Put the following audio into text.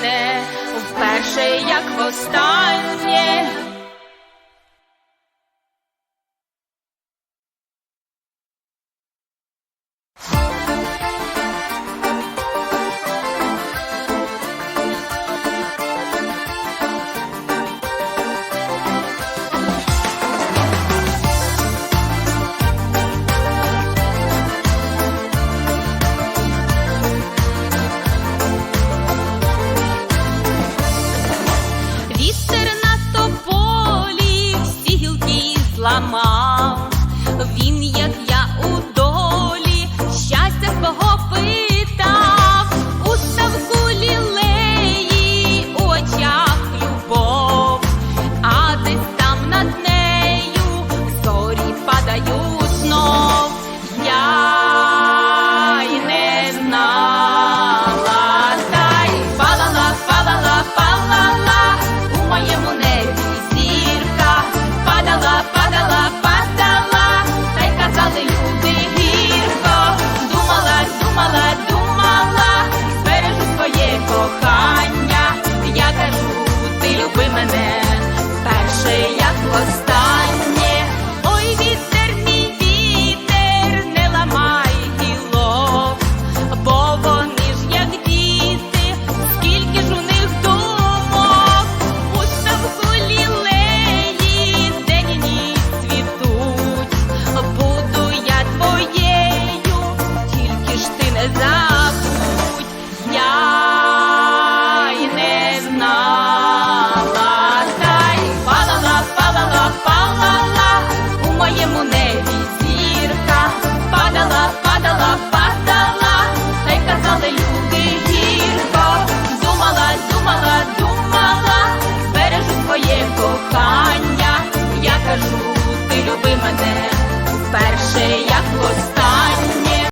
мене вперше, як останнє. you